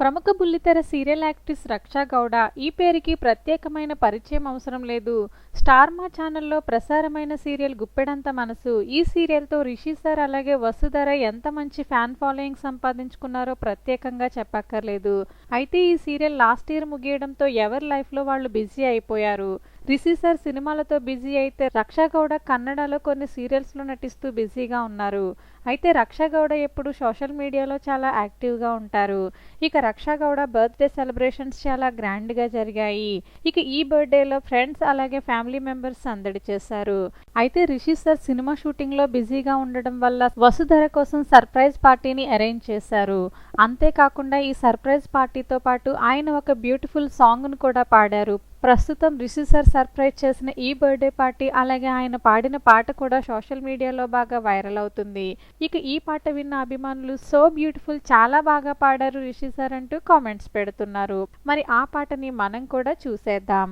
ప్రముఖ బుల్లితెర serial actress రక్షా గౌడ ఈ పేరుకి ప్రత్యేకమైన పరిచయం అవసరం లేదు. స్టార్ మా ఛానల్లో ప్రసారమైన సీరియల్ గుప్పెడంత మనసు. ఈ సీరియల్తో రిషి సార్ అలాగే వసుధర ఎంత మంచి ఫ్యాన్ ఫాలోయింగ్ సంపాదించుకున్నారో ప్రత్యేకంగా చెప్పక్కర్లేదు. అయితే ఈ సీరియల్ లాస్ట్ ఇయర్ ముగియడంతో ఎవరి లైఫ్లో వాళ్ళు బిజీ అయిపోయారు? రిషి సార్ సినిమాలతో బిజీ అయితే రక్షా గౌడ కన్నడలో కొన్ని సీరియల్స్లో నటిస్తూ బిజీగా ఉన్నారు. అయితే రక్షా గౌడ ఎప్పుడు సోషల్ మీడియాలో చాలా యాక్టివ్గా ఉంటారు. ఇక రక్షా గౌడ బర్త్డే సెలబ్రేషన్స్ చాలా గ్రాండ్గా జరిగాయి. ఇక ఈ బర్త్డేలో ఫ్రెండ్స్ అలాగే ఫ్యామిలీ మెంబర్స్ సందడి చేశారు. అయితే రిషి సార్ సినిమా షూటింగ్లో బిజీగా ఉండడం వల్ల వసుధర కోసం సర్ప్రైజ్ పార్టీని అరేంజ్ చేశారు. అంతేకాకుండా ఈ సర్ప్రైజ్ పార్టీతో పాటు ఆయన ఒక బ్యూటిఫుల్ సాంగ్ను కూడా పాడారు. ప్రస్తుతం రిషి సార్ సర్ప్రైజ్ చేసిన ఈ బర్త్డే పార్టీ అలాగే ఆయన పాడిన పాట కూడా సోషల్ మీడియాలో బాగా వైరల్ అవుతుంది ఇక ఈ పాట విన్న అభిమానులు సో బ్యూటిఫుల్ చాలా బాగా పాడారు రిషి సార్ అంటూ కామెంట్స్ పెడుతున్నారు మరి ఆ పాటని మనం కూడా చూసేద్దాం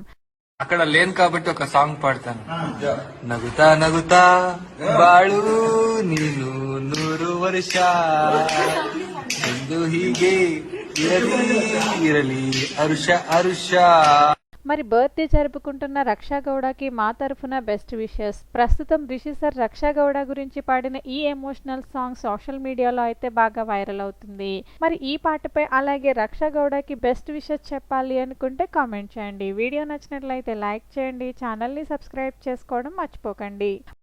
అక్కడ లేను కాబట్టి ఒక సాంగ్ పాడతాను నగుతా నగుతా ಬಾಳು ನೀನು ನೂರು ವರ್ಷ ಎಂದು ಹೀಗೆ ಇರಲಿ ಇರಲಿ ಅರುಷ ಅರುಷ మరి బర్త్డే జరుపుకుంటున్న రక్షాగౌడకి మా తరఫున బెస్ట్ విషెస్. ప్రస్తుతం రిషి సార్ రక్షా గౌడ గురించి పాడిన ఈ ఎమోషనల్ సాంగ్ సోషల్ మీడియాలో అయితే బాగా వైరల్ అవుతుంది. మరి ఈ పాటపై అలాగే రక్షాగౌడకి బెస్ట్ విషెస్ చెప్పాలి అనుకుంటే కామెంట్ చేయండి. వీడియో నచ్చినట్లయితే లైక్ చేయండి. ఛానల్ని సబ్స్క్రైబ్ చేసుకోవడం మర్చిపోకండి.